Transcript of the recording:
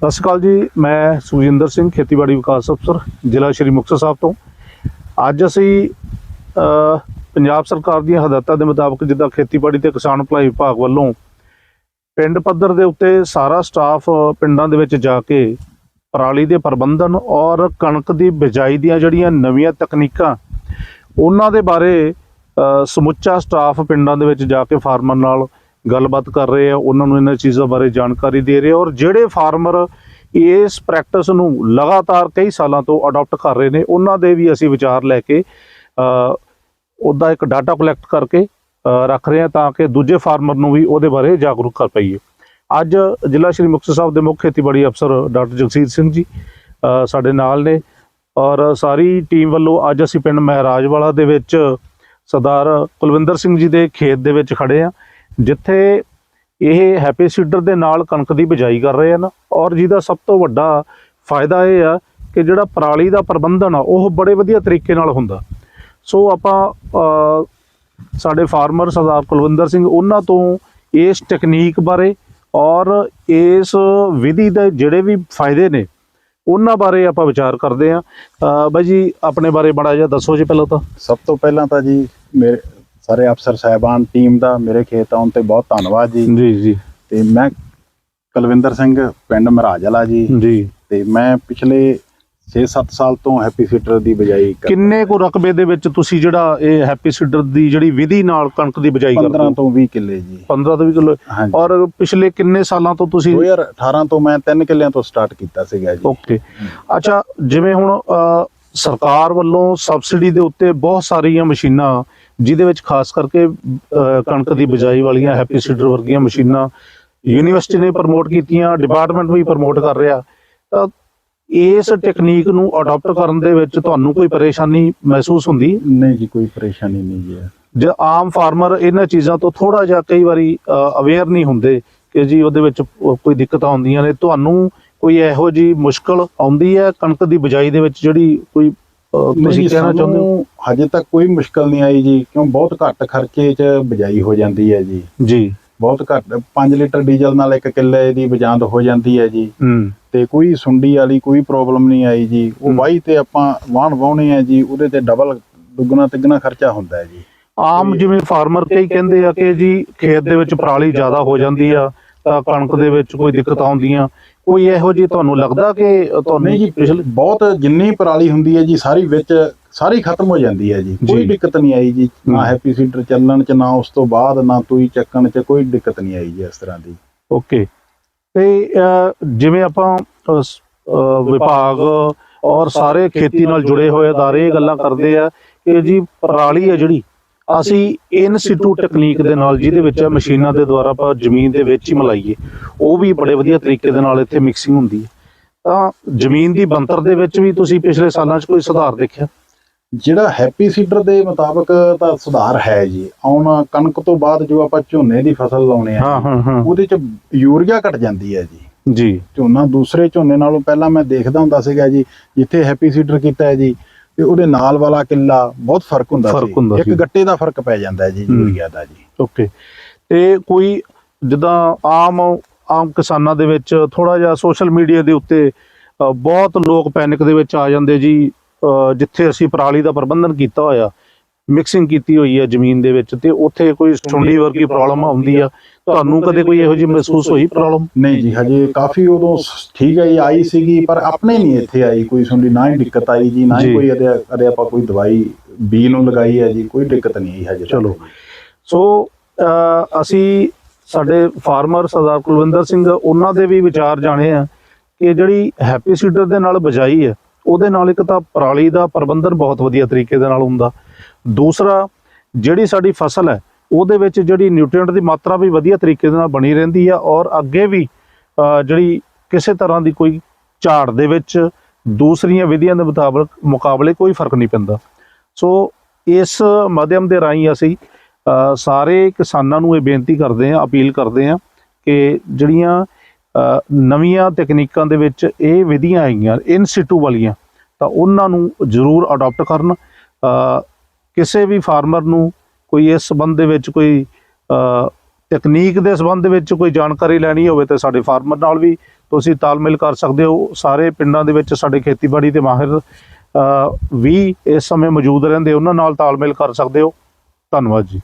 ਸਤਿ ਸ਼੍ਰੀ ਅਕਾਲ ਜੀ, ਮੈਂ ਸੁਖਜਿੰਦਰ ਸਿੰਘ, ਖੇਤੀਬਾੜੀ ਵਿਕਾਸ ਅਫਸਰ, ਜ਼ਿਲ੍ਹਾ ਸ਼੍ਰੀ ਮੁਕਤਸਰ ਸਾਹਿਬ ਤੋਂ। ਅੱਜ ਅਸੀਂ ਪੰਜਾਬ ਸਰਕਾਰ ਦੀਆਂ ਹਦਾਇਤਾਂ ਦੇ ਮੁਤਾਬਕ ਜਿੱਦਾਂ ਖੇਤੀਬਾੜੀ ਤੇ ਕਿਸਾਨ ਭਲਾਈ ਵਿਭਾਗ ਵੱਲੋਂ ਪਿੰਡ ਪੱਧਰ ਦੇ ਉੱਤੇ ਸਾਰਾ ਸਟਾਫ ਪਿੰਡਾਂ ਦੇ ਵਿੱਚ ਜਾ ਕੇ ਪਰਾਲੀ ਦੇ ਪ੍ਰਬੰਧਨ ਔਰ ਕਣਕ ਦੀ ਬਿਜਾਈ ਦੀਆਂ ਜਿਹੜੀਆਂ ਨਵੀਆਂ ਤਕਨੀਕਾਂ, ਉਹਨਾਂ ਦੇ ਬਾਰੇ ਸਮੁੱਚਾ ਸਟਾਫ ਪਿੰਡਾਂ ਦੇ ਵਿੱਚ ਜਾ ਕੇ ਫਾਰਮਰ ਨਾਲ ਗੱਲਬਾਤ ਕਰ ਰਹੇ ਆ, ਉਹਨਾਂ ਨੂੰ ਇਹਨਾਂ ਚੀਜ਼ਾਂ ਬਾਰੇ ਜਾਣਕਾਰੀ ਦੇ ਰਹੇ ਆ ਔਰ ਜਿਹੜੇ ਫਾਰਮਰ ਇਸ ਪ੍ਰੈਕਟਿਸ ਨੂੰ ਲਗਾਤਾਰ ਕਈ ਸਾਲਾਂ ਤੋਂ ਅਡਾਪਟ ਕਰ ਰਹੇ ਨੇ, ਉਹਨਾਂ ਦੇ ਵੀ ਅਸੀਂ ਵਿਚਾਰ ਲੈ ਕੇ ਉਹਦਾ ਇੱਕ ਡਾਟਾ ਕਲੈਕਟ ਕਰਕੇ ਰੱਖ ਰਹੇ ਆ ਤਾਂ ਕਿ ਦੂਜੇ ਫਾਰਮਰ ਨੂੰ ਵੀ ਉਹਦੇ ਬਾਰੇ ਜਾਗਰੂਕ ਕਰ ਪਾਈਏ। ਅੱਜ ਜ਼ਿਲ੍ਹਾ ਸ਼੍ਰੀ ਮੁਕਤਸਰ ਸਾਹਿਬ ਦੇ ਮੁੱਖ ਖੇਤੀਬਾੜੀ ਅਫਸਰ ਡਾਕਟਰ ਜਗਸੀਰ ਸਿੰਘ ਜੀ ਸਾਡੇ ਨਾਲ ਨੇ ਔਰ ਸਾਰੀ ਟੀਮ ਵੱਲੋਂ ਅੱਜ ਅਸੀਂ ਪਿੰਡ ਮਹਿਰਾਜਵਾਲਾ ਦੇ ਵਿੱਚ ਸਰਦਾਰ ਕੁਲਵਿੰਦਰ ਸਿੰਘ ਜੀ ਦੇ ਖੇਤ ਦੇ ਵਿੱਚ ਖੜੇ ਆ। ਜਿੱਥੇ ਇਹ ਹੈਪੀ ਸੀਡਰ ਦੇ ਨਾਲ ਕਣਕ ਦੀ ਬਿਜਾਈ ਕਰ ਰਹੇ ਹਨ ਔਰ ਜਿਹਦਾ ਸਭ ਤੋਂ ਵੱਡਾ ਫਾਇਦਾ ਇਹ ਆ ਕਿ ਜਿਹੜਾ ਪਰਾਲੀ ਦਾ ਪ੍ਰਬੰਧਨ ਆ, ਉਹ ਬੜੇ ਵਧੀਆ ਤਰੀਕੇ ਨਾਲ ਹੁੰਦਾ। ਸੋ ਆਪਾਂ ਸਾਡੇ ਫਾਰਮਰ ਸਰਦਾਰ ਕੁਲਵਿੰਦਰ ਸਿੰਘ ਉਹਨਾਂ ਤੋਂ ਇਸ ਟੈਕਨੀਕ ਬਾਰੇ ਔਰ ਇਸ ਵਿਧੀ ਦੇ ਜਿਹੜੇ ਵੀ ਫਾਇਦੇ ਨੇ, ਉਹਨਾਂ ਬਾਰੇ ਆਪਾਂ ਵਿਚਾਰ ਕਰਦੇ ਆ ਬਾਈ ਜੀ, ਆਪਣੇ ਬਾਰੇ ਬੜਾ ਜਿਹਾ ਦੱਸੋ ਜੀ ਪਹਿਲਾਂ ਤਾਂ। ਸਭ ਤੋਂ ਪਹਿਲਾਂ ਤਾਂ ਜੀ, ਮੇਰੇ ਸਾਰੇ ਅਫਸਰ ਸਾਹਿਬਾਨ ਟੀਮ ਦਾ ਮੇਰੇ ਖੇਤ ਆਉਣ ਤੇ ਬਹੁਤ ਧੰਨਵਾਦ ਜੀ। ਜੀ ਜੀ। ਤੇ ਮੈਂ ਕੁਲਵਿੰਦਰ ਸਿੰਘ ਪਿੰਡ ਮਹਾਰਾਜਲਾ ਜੀ। ਜੀ। ਤੇ ਮੈਂ ਪਿਛਲੇ 6-7 ਸਾਲ ਤੋਂ ਹੈਪੀ ਸੀਡਰ ਦੀ ਬਜਾਈ ਕਰ ਕਿੰਨੇ ਕੁ ਰਕਬੇ ਦੇ ਵਿੱਚ ਤੁਸੀਂ ਜਿਹੜਾ ਇਹ ਹੈਪੀ ਸੀਡਰ ਦੀ ਜਿਹੜੀ ਵਿਧੀ ਨਾਲ ਕਣਕ ਦੀ ਬਿਜਾਈ ਕਰਦੇ 15 ਹੋ? ਤੋਂ 20 ਕਿੱਲੇ ਜੀ। 15 ਤੋਂ 20 ਕਿਲੋ। ਔਰ ਪਿਛਲੇ ਕਿੰਨੇ ਸਾਲਾਂ ਤੋਂ ਤੁਸੀਂ 2018 ਤੋਂ ਮੈਂ 3 ਕਿੱਲਿਆਂ ਤੋਂ ਸਟਾਰਟ ਕੀਤਾ ਸੀਗਾ ਜੀ। ਓਕੇ ਅੱਛਾ ਜਿਵੇਂ ਹੁਣ ਸਰਕਾਰ ਵੱਲੋਂ ਸਬਸਿਡੀ ਦੇ ਉੱਤੇ ਬਹੁਤ ਸਾਰੀਆਂ ਮਸ਼ੀਨਾਂ ਜਿਹਦੇ ਵਿੱਚ ਖਾਸ ਕਰਕੇ ਕਣਕ ਦੀ ਬਿਜਾਈ ਵਾਲੀਆਂ ਹੈਪੀ ਸੀਡਰ ਵਰਗੀਆਂ ਮਸ਼ੀਨਾਂ ਯੂਨੀਵਰਸਿਟੀ ਨੇ ਪ੍ਰਮੋਟ ਕੀਤੀਆਂ ਡਿਪਾਰਟਮੈਂਟ ਵੀ ਪ੍ਰਮੋਟ ਕਰ ਰਿਹਾ। ਤਾਂ ਇਸ ਟੈਕਨੀਕ ਨੂੰ ਅਡਾਪਟ ਕਰਨ ਦੇ ਵਿੱਚ ਤੁਹਾਨੂੰ ਕੋਈ ਪਰੇਸ਼ਾਨੀ ਮਹਿਸੂਸ ਹੁੰਦੀ? ਨਹੀਂ ਜੀ ਕੋਈ ਪਰੇਸ਼ਾਨੀ ਨਹੀਂ ਜੀ। ਜੇ ਆਮ ਫਾਰਮਰ ਇਹਨਾਂ ਚੀਜ਼ਾਂ ਤੋਂ ਥੋੜਾ ਜਿਹਾ ਕਈ ਵਾਰੀ ਅਵੇਅਰ ਨਹੀਂ ਹੁੰਦੇ ਕਿ ਜੀ ਉਹਦੇ ਵਿੱਚ ਕੋਈ ਦਿੱਕਤਾਂ ਆਉਂਦੀਆਂ ਨੇ ਤੁਹਾਨੂੰ ਕੋਈ ਇਹੋ ਜੀ ਮੁਸ਼ਕਲ ਆਉਂਦੀ ਹੈ ਕਣਕ ਦੀ ਬਿਜਾਈ ਦੇ ਵਿੱਚ ਜਿਹੜੀ ਕੋਈ ਤੁਸੀਂ ਕਹਿਣਾ ਚਾਹੁੰਦੇ ਹੋ? ਹਜੇ ਤੱਕ ਕੋਈ ਮੁਸ਼ਕਲ ਨਹੀਂ ਆਈ ਜੀ ਕਿਉਂ ਬਹੁਤ ਘੱਟ ਖਰਚੇ 'ਚ ਬਜਾਈ ਹੋ ਜਾਂਦੀ ਹੈ ਜੀ। ਜੀ। ਬਹੁਤ ਘੱਟ 5 ਲੀਟਰ ਡੀਜ਼ਲ ਨਾਲ ਇੱਕ ਕਿੱਲੇ ਦੀ ਬਜਾਂਦ ਹੋ ਜਾਂਦੀ ਹੈ ਜੀ। ਹੂੰ। ਤੇ ਕੋਈ ਸੁੰਡੀ ਵਾਲੀ ਕੋਈ ਪ੍ਰੋਬਲਮ ਨਹੀਂ ਆਈ ਜੀ। ਉਹ। ਵਾਹੀ ਤੇ ਆਪਾਂ ਵਾਹਣ ਵਾਉਣੇ ਆ ਜੀ ਉਹਦੇ ਤੇ ਡਬਲ ਦੁੱਗਣਾ ਤਿੱਗਣਾ ਖਰਚਾ ਹੁੰਦਾ ਹੈ ਜੀ। ਆਮ ਜਿਵੇਂ ਫਾਰਮਰ ਕਈ ਕਹਿੰਦੇ ਆ ਕਿ ਜੀ ਖੇਤ ਦੇ ਵਿੱਚ ਪਰਾਲੀ ਜ਼ਿਆਦਾ ਹੋ ਜਾਂਦੀ ਆ ਤਾਂ ਕਣਕ ਦੇ ਵਿੱਚ ਕੋਈ ਦਿੱਕਤ ਆਉਂਦੀਆਂ ਕੋਈ ਇਹੋ ਜੀ ਤੁਹਾਨੂੰ ਲੱਗਦਾ ਕਿ ਤੁਹਾਨੂੰ ਨਹੀਂ ਜੀ ਪਿਛਲੇ ਬਹੁਤ ਜਿੰਨੀ ਪਰਾਲੀ ਹੁੰਦੀ ਹੈ ਜੀ ਸਾਰੀ ਵਿੱਚ ਸਾਰੀ ਖਤਮ ਹੋ ਜਾਂਦੀ ਹੈ ਜੀ ਕੋਈ। ਦਿੱਕਤ ਨਹੀਂ ਆਈ ਜੀ ਨਾ। ਹੈਪੀ ਸੀਡਰ ਚੱਲਣ ਚ ਨਾ ਉਸ ਤੋਂ ਬਾਅਦ ਨਾ ਤੂਈ ਚੱਕਣ ਚ ਕੋਈ ਦਿੱਕਤ ਨਹੀਂ ਆਈ ਜੀ ਇਸ ਤਰ੍ਹਾਂ ਦੀ ਓਕੇ ਤੇ ਜਿਵੇਂ ਆਪਾਂ ਵਿਭਾਗ ਔਰ ਸਾਰੇ ਖੇਤੀ ਨਾਲ ਜੁੜੇ ਹੋਏ ਇਹ ਗੱਲਾਂ ਕਰਦੇ ਆ ਕਿ ਜੀ ਪਰਾਲੀ ਹੈ ਜਿਹੜੀ ਅਸੀਂ ਇਨ ਸਿਟੂ ਟੈਕਨੀਕ ਦੇ ਨਾਲ ਜਿਹਦੇ ਵਿੱਚ ਮਸ਼ੀਨਾਂ ਦੇ ਦੁਆਰਾ ਆਪਾਂ ਜ਼ਮੀਨ ਦੇ ਵਿੱਚ ਹੀ ਮਲਾਈਏ ਉਹ ਵੀ ਬੜੇ ਵਧੀਆ ਤਰੀਕੇ ਦੇ ਨਾਲ ਇੱਥੇ ਮਿਕਸਿੰਗ ਹੁੰਦੀ ਹੈ। ਤਾਂ ਜ਼ਮੀਨ ਦੀ ਬੰਤਰ ਦੇ ਵਿੱਚ ਵੀ ਤੁਸੀਂ ਪਿਛਲੇ ਸਾਲਾਂ 'ਚ ਕੋਈ ਸੁਧਾਰ ਦੇਖਿਆ? ਜਿਹੜਾ ਹੈਪੀ ਸੀਡਰ ਦੇ ਮੁਤਾਬਕ ਤਾਂ ਸੁਧਾਰ ਹੈ ਜੀ। ਆਉਣ ਕਣਕ ਤੋਂ ਬਾਅਦ ਜੋ ਆਪਾਂ ਝੋਨੇ ਦੀ ਫਸਲ ਲਾਉਣੇ ਆ ਉਹਦੇ ਚ ਯੂਰੀਆ ਘਟ ਜਾਂਦੀ ਹੈ ਜੀ। ਜੀ। ਝੋਨਾ ਦੂਸਰੇ ਝੋਨੇ ਨਾਲੋਂ ਪਹਿਲਾਂ ਮੈਂ ਦੇਖਦਾ ਹੁੰਦਾ ਸੀਗਾ ਜੀ ਜਿੱਥੇ ਹੈਪੀ ਸੀਡਰ ਕੀਤਾ ਹੈ ਜੀ ਤੇ ਉਹਦੇ ਨਾਲ ਵਾਲਾ ਕਿੱਲਾ ਬਹੁਤ ਫ਼ਰਕ ਹੁੰਦਾ ਫ਼ਰਕ ਹੁੰਦਾ ਸੀ। ਇੱਕ ਗੱਟੇ ਦਾ ਫ਼ਰਕ ਪੈ ਜਾਂਦਾ ਹੈ ਜੀ। ਯੂਰੀਆ ਦਾ ਜੀ ਓਕੇ ਤੇ ਕੋਈ ਜਿੱਦਾਂ ਆਮ ਆਮ ਕਿਸਾਨਾਂ ਦੇ ਵਿੱਚ ਥੋੜਾ ਜਿਹਾ ਸੋਸ਼ਲ ਮੀਡੀਆ ਦੇ ਉੱਤੇ ਬਹੁਤ ਲੋਕ ਪੈਨਿਕ ਦੇ ਵਿੱਚ ਆ ਜਾਂਦੇ ਜੀ ਜਿੱਥੇ ਅਸੀਂ ਪਰਾਲੀ ਦਾ ਪ੍ਰਬੰਧਨ ਕੀਤਾ ਹੋਇਆ ਮਿਕਸਿੰਗ ਕੀਤੀ ਹੋਈ ਹੈ ਜ਼ਮੀਨ ਦੇ ਵਿੱਚ ਤੇ ਉੱਥੇ ਕੋਈ ਸੁੰਡੀ ਵਰਗੀ ਪ੍ਰੋਬਲਮ ਆਉਂਦੀ ਆ। ਤੁਹਾਨੂੰ ਕਦੇ ਕੋਈ ਇਹੋ ਜਿਹੀ ਮਹਿਸੂਸ ਹੋਈ ਪ੍ਰੋਬਲਮ ਨਹੀਂ ਜੀ ਹਜੇ ਕਾਫੀ ਉਦੋਂ ਸ- ਠੀਕ ਹੈ ਜੀ ਆਈ ਸੀਗੀ ਪਰ ਆਪਣੇ ਨਹੀਂ ਇੱਥੇ ਆਈ ਕੋਈ ਸੁਣਦੀ ਨਾ ਹੀ ਦਿੱਕਤ ਆਈ ਜੀ ਨਾ। ਹੀ ਕੋਈ ਅਦੇ ਅਦੇ ਆਪਾਂ ਕੋਈ ਦਵਾਈ ਬੀ ਨੂੰ ਲਗਾਈ ਹੈ ਜੀ ਕੋਈ ਦਿੱਕਤ ਨਹੀਂ ਆਈ ਹਜੇ ਚਲੋ। ਸੋ ਅਸੀਂ ਸਾਡੇ ਫਾਰਮਰ ਸਰਦਾਰ ਕੁਲਵਿੰਦਰ ਸਿੰਘ ਉਹਨਾਂ ਦੇ ਵੀ ਵਿਚਾਰ ਜਾਣੇ ਆ ਕਿ ਜਿਹੜੀ ਹੈਪੀ ਸੀਡਰ ਦੇ ਨਾਲ ਬਜਾਈ ਹੈ ਉਹਦੇ ਨਾਲ ਇੱਕ ਤਾਂ ਪਰਾਲੀ ਦਾ ਪ੍ਰਬੰਧਨ ਬਹੁਤ ਵਧੀਆ ਤਰੀਕੇ ਦੇ ਨਾਲ ਹੁੰਦਾ। ਦੂਸਰਾ, ਜਿਹੜੀ ਸਾਡੀ ਫਸਲ ਹੈ, ਉਹਦੇ ਵਿੱਚ ਜਿਹੜੀ ਨਿਊਟ੍ਰੀਐਂਟ ਦੀ ਮਾਤਰਾ ਵੀ ਵਧੀਆ ਤਰੀਕੇ ਦੇ ਨਾਲ ਬਣੀ ਰਹਿੰਦੀ ਆ ਔਰ ਅੱਗੇ ਵੀ ਜਿਹੜੀ ਕਿਸੇ ਤਰ੍ਹਾਂ ਦੀ ਕੋਈ ਝਾੜ ਦੇ ਵਿੱਚ ਦੂਸਰੀਆਂ ਵਿਧੀਆਂ ਦੇ ਮੁਤਾਬਕ ਮੁਕਾਬਲੇ ਕੋਈ ਫ਼ਰਕ ਨਹੀਂ ਪੈਂਦਾ। ਸੋ ਇਸ ਮਾਧਿਅਮ ਦੇ ਰਾਹੀਂ ਅਸੀਂ ਸਾਰੇ ਕਿਸਾਨਾਂ ਨੂੰ ਇਹ ਬੇਨਤੀ ਕਰਦੇ ਹਾਂ, ਅਪੀਲ ਕਰਦੇ ਹਾਂ ਕਿ ਜਿਹੜੀਆਂ ਨਵੀਆਂ ਤਕਨੀਕਾਂ ਦੇ ਵਿੱਚ ਇਹ ਵਿਧੀਆਂ ਆਈਆਂ ਇਨ ਸਿਟੂ ਵਾਲੀਆਂ, ਤਾਂ ਉਹਨਾਂ ਨੂੰ ਜ਼ਰੂਰ ਅਡਾਪਟ ਕਰਨ। ਕਿਸੇ ਵੀ ਫਾਰਮਰ ਨੂੰ ਕੋਈ ਇਸ ਸੰਬੰਧ ਦੇ ਵਿੱਚ ਕੋਈ ਤਕਨੀਕ ਦੇ ਸੰਬੰਧ ਵਿੱਚ ਕੋਈ ਜਾਣਕਾਰੀ ਲੈਣੀ ਹੋਵੇ ਤੇ ਸਾਡੇ ਫਾਰਮਰ ਨਾਲ ਵੀ ਤੁਸੀਂ ਤਾਲਮੇਲ ਕਰ ਸਕਦੇ ਹੋ। ਸਾਰੇ ਪਿੰਡਾਂ ਦੇ ਵਿੱਚ ਸਾਡੇ ਖੇਤੀਬਾੜੀ ਦੇ ਮਾਹਿਰ ਵੀ ਇਸ ਸਮੇਂ ਮੌਜੂਦ ਰਹਿੰਦੇ, ਉਹਨਾਂ ਨਾਲ ਤਾਲਮੇਲ ਕਰ ਸਕਦੇ ਹੋ। ਧੰਨਵਾਦ ਜੀ।